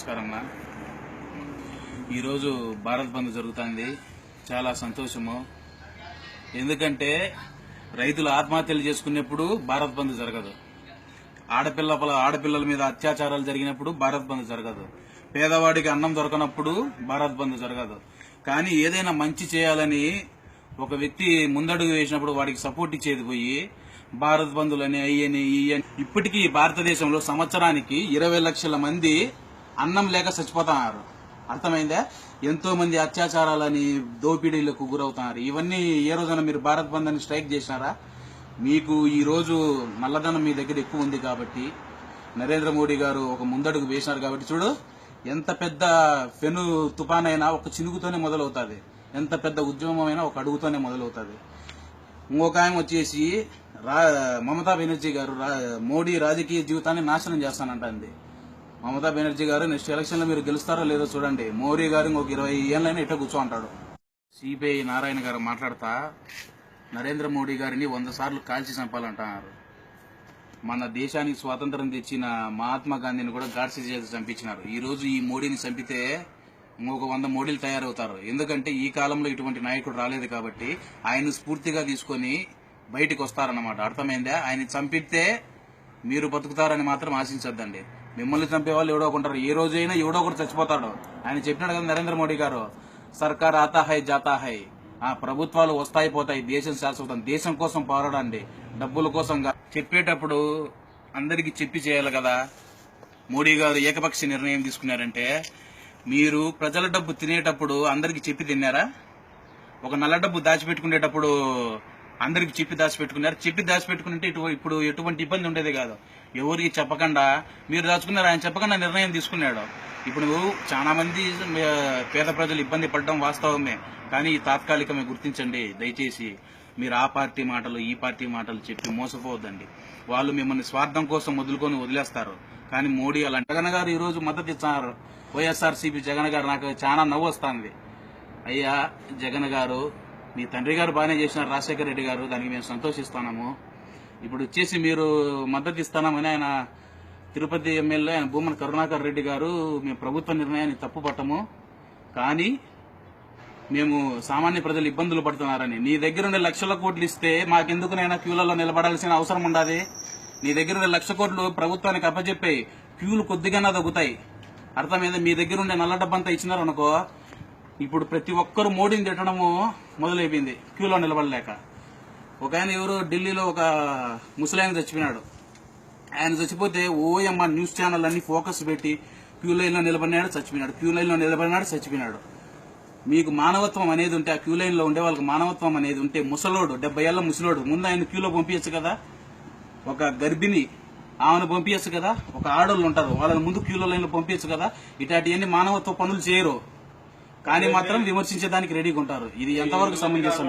నమస్కారం అమ్మా ఈరోజు భారత్ బంద్ జరుగుతుంది. చాలా సంతోషము. ఎందుకంటే రైతులు ఆత్మహత్యలు చేసుకునేప్పుడు భారత్ బంద్ జరగదు. ఆడపిల్ల ఆడపిల్లల మీద అత్యాచారాలు జరిగినప్పుడు భారత్ బంద్ జరగదు. పేదవాడికి అన్నం దొరకనప్పుడు భారత్ బంద్ జరగదు. కానీ ఏదైనా మంచి చేయాలని ఒక వ్యక్తి ముందడుగు వేసినప్పుడు వాడికి సపోర్ట్ ఇచ్చేది పోయి భారత్ బంధులని అయ్యని ఇయ్యని ఇప్పటికీ భారతదేశంలో సంవత్సరానికి ఇరవై లక్షల మంది అన్నం లేక చచ్చిపోతున్నారు. అర్థమైందా? ఎంతో మంది అత్యాచారాలని దోపిడీలకు గురవుతున్నారు. ఇవన్నీ ఏ రోజున మీరు భారత్ బంద్ అని స్ట్రైక్ చేసినారా? మీకు ఈరోజు రోజు నల్లధనం మీ దగ్గర ఎక్కువ ఉంది కాబట్టి నరేంద్ర మోడీ గారు ఒక ముందడుగు వేసినారు కాబట్టి చూడు ఎంత పెద్ద పెను తుపానైనా ఒక చినుకుతోనే మొదలవుతుంది. ఎంత పెద్ద ఉద్యమం అయినా ఒక అడుగుతోనే మొదలవుతుంది. ఇంకొక ఆయన వచ్చేసి రా మమతా బెనర్జీ గారు రా- మోడీ రాజకీయ జీవితాన్ని నాశనం చేస్తానంటుంది. మమతా బెనర్జీ గారు నెక్స్ట్ ఎలక్షన్లో మీరు గెలుస్తారో లేదో చూడండి. మోడీ గారు ఇంకొక ఇరవై ఏళ్ళైనా ఇట్లా కూర్చో అంటాడు సిపిఐ నారాయణ గారు మాట్లాడతా నరేంద్ర మోడీ గారిని వంద సార్లు కాల్చి చంపాలంటున్నారు. మన దేశానికి స్వాతంత్రం తెచ్చిన మహాత్మా గాంధీని కూడా గాడ్సీ చేసి చంపించినారు. ఈ రోజు ఈ మోడీని చంపితే ఇంకొక వంద మోడీలు తయారవుతారు. ఎందుకంటే ఈ కాలంలో ఇటువంటి నాయకుడు రాలేదు కాబట్టి ఆయన స్ఫూర్తిగా తీసుకొని బయటికి వస్తారన్నమాట. అర్థమైందా? ఆయన చంపితే మీరు బతుకుతారని మాత్రం ఆశించద్దండి. మిమ్మల్ని చంపే వాళ్ళు ఎవడో ఒకటారు ఏ రోజైనా ఎవడో ఒకటి చచ్చిపోతాడు. ఆయన చెప్పినాడు కదా నరేంద్ర మోడీ గారు సర్కార్ ఆతా హై జాతా హై. ఆ ప్రభుత్వాలు వస్తాయి పోతాయి. దేశం శాశ్వతం. దేశం కోసం పోరాడండి. డబ్బుల కోసం చెప్పేటప్పుడు అందరికి చెప్పి చేయాలి కదా. మోడీ గారు ఏకపక్ష నిర్ణయం తీసుకున్నారంటే మీరు ప్రజల డబ్బు తినేటప్పుడు అందరికి చెప్పి తిన్నారా? ఒక నల్ల డబ్బు దాచిపెట్టుకునేటప్పుడు అందరికి చెప్పి దాచిపెట్టుకున్నారు. చెప్పి దాచిపెట్టుకుంటే ఇటు ఇప్పుడు ఎటువంటి ఇబ్బంది ఉండేది కాదు. ఎవరికి చెప్పకుండా మీరు దాచుకున్నారు ఆయన చెప్పకుండా నిర్ణయం తీసుకున్నాడు. ఇప్పుడు చాలా మంది పేద ప్రజలు ఇబ్బంది పడడం వాస్తవమే. కానీ ఈ తాత్కాలికమే గుర్తించండి. దయచేసి మీరు ఆ పార్టీ మాటలు ఈ పార్టీ మాటలు చెప్పి మోసపోవద్దండి. వాళ్ళు మిమ్మల్ని స్వార్థం కోసం వదులుకొని వదిలేస్తారు. కానీ మోడీ అలాంటి జగన్ గారు ఈరోజు మద్దతు ఇచ్చారు. వైఎస్ఆర్సీపీ జగన్ గారు నాకు చాలా నవ్వు వస్తుంది. అయ్యా జగన్ గారు మీ తండ్రి గారు బాగానే చేసినారు. రాజశేఖర రెడ్డి గారు దానికి మేము సంతోషిస్తున్నాము. ఇప్పుడు వచ్చేసి మీరు మద్దతు ఇస్తామని ఆయన తిరుపతి ఎమ్మెల్యే ఆయన భూమన కరుణాకర్ రెడ్డి గారు మేము ప్రభుత్వ నిర్ణయాన్ని తప్పు పట్టము కానీ మేము సామాన్య ప్రజలు ఇబ్బందులు పడుతున్నారని. నీ దగ్గర ఉండే లక్షల కోట్లు ఇస్తే మాకెందుకునైనా క్యూలలో నిలబడాల్సిన అవసరం ఉండదు. నీ దగ్గర ఉండే లక్ష కోట్లు ప్రభుత్వానికి అప్పచెప్పాయి. క్యూలు కొద్దిగానే తగ్గుతాయి. అర్థమైంది? మీ దగ్గర ఉండే నల్ల డబ్బంతా ఇచ్చినారు అనుకో ఇప్పుడు ప్రతి ఒక్కరు మోడీని తిట్టడము మొదలైపోయింది. క్యూలో నిలబడలేక. ఒక ఆయన ఎవరు ఢిల్లీలో ఒక ముసలాయన చచ్చిపోయినాడు. ఆయన చచ్చిపోతే ఓఎంఆర్ న్యూస్ ఛానల్ అన్ని ఫోకస్ పెట్టి క్యూ లైన్లో నిలబడినాడు చచ్చిపోయినాడు. క్యూ లైన్లో నిలబడినాడు చచ్చిపోయినాడు. మీకు మానవత్వం అనేది ఉంటే ఆ క్యూ లైన్లో ఉండే వాళ్ళకి మానవత్వం అనేది ఉంటే ముసలోడు డెబ్బై ఏళ్ళ ముసలోడు ముందు ఆయన క్యూలో పంపించచ్చు కదా? ఒక గర్భిణి ఆమెను పంపించచ్చు కదా? ఒక ఆడోళ్ళు ఉంటారు వాళ్ళని ముందు క్యూలో లైన్లో పంపించచ్చు కదా? ఇట్లాంటివన్నీ మానవత్వ పనులు చేయరు. కానీ మాత్రం విమర్శించడానికి రెడీగా ఉంటారు. ఇది ఎంతవరకు సమంజసం